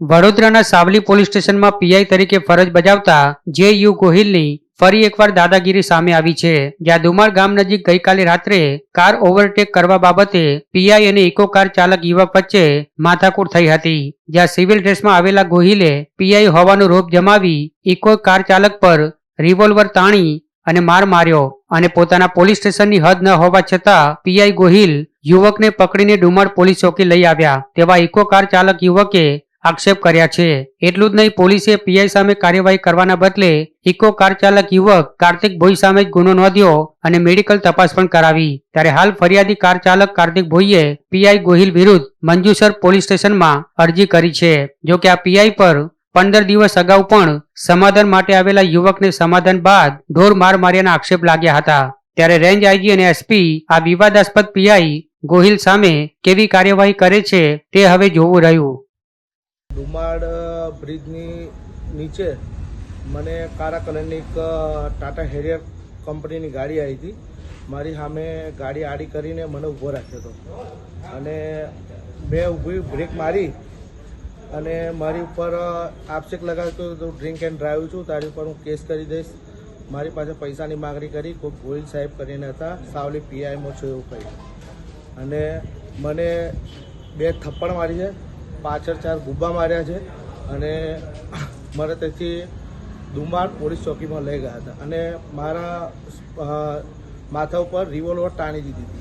વડોદરાના સાવલી પોલીસ સ્ટેશનમાં પીઆઈ તરીકે ફરજ બજાવતા જે યુ ગોહિલની ફરી એકવાર દાદાગીરી સામે આવી છે. જ્યાં દુમાળ ગામ નજીક ગઈકાલે રાત્રે કાર ઓવરટેક કરવા બાબતે પીઆઈ અને ઇકો કાર ચાલક યુવક વચ્ચે માથાકૂટ થઈ હતી. જ્યાં સિવિલ ડ્રેસમાં આવેલા ગોહિલે પીઆઈ હોવાનો રોપ જમાવી ઇકો કાર ચાલક પર રિવોલ્વર તાણી અને માર માર્યો અને પોતાના પોલીસ સ્ટેશનની હદ ન હોવા છતાં પીઆઈ ગોહિલ યુવકને પકડીને ડુમાળ પોલીસ ચોકી લઈ આવ્યા. તેવા ઇકો કાર ચાલક યુવકે આક્ષેપ કર્યા છે. એટલું જ નહીં, પોલીસે પીઆઈ સામે કાર્યવાહી કરવાના બદલે ઇકો કાર ચાલક યુવક કાર્તિક ભોઈ સામે જ ગુનો નોંધ્યો અને મેડિકલ તપાસ પણ કરાવી. ત્યારે હાલ ફરિયાદી કાર ચાલક કાર્તિક ભોઈએ પીઆઈ ગોહિલ વિરુદ્ધ મંજુસર પોલીસ સ્ટેશનમાં અરજી કરી છે. જો કે આ પીઆઈ પર પંદર દિવસ અગાઉ પણ સમાધાન માટે આવેલા યુવકને સમાધાન બાદ ઢોર માર માર્યાના આક્ષેપ લાગ્યા હતા. ત્યારે રેન્જ આઈજી અને એસપી આ વિવાદાસ્પદ પીઆઈ ગોહિલ સામે કેવી કાર્યવાહી કરે છે તે હવે જોવું રહ્યું. ડુમાડ બ્રિજની નીચે મને કાળા કલરની એક ટાટા હેરિયર કંપનીની ગાડી આવી હતી. મારી સામે ગાડી આડી કરીને મને ઊભો રાખ્યો હતો. અને મેં ઊભી બ્રેક મારી અને મારી ઉપર આપશેક લગાવ્યો તો ડ્રિંક એન્ડ ડ્રાઈવ છું. તારી ઉપર હું કેસ કરી દઈશ. મારી પાસે પૈસાની માગણી કરી. કોઈ ગોહિલ સાહેબ કરીને હતા. સાવલી પીઆઈમાં છું એવું કહ્યું અને મને બે થપ્પડ મારી છે. પાછળ ચાર ગુબ્બા માર્યા છે અને મને તેથી ધુમાડ પોલીસ ચોકીમાં લઈ ગયા હતા. અને મારા માથા ઉપર રિવોલ્વર ટાણી દીધી હતી.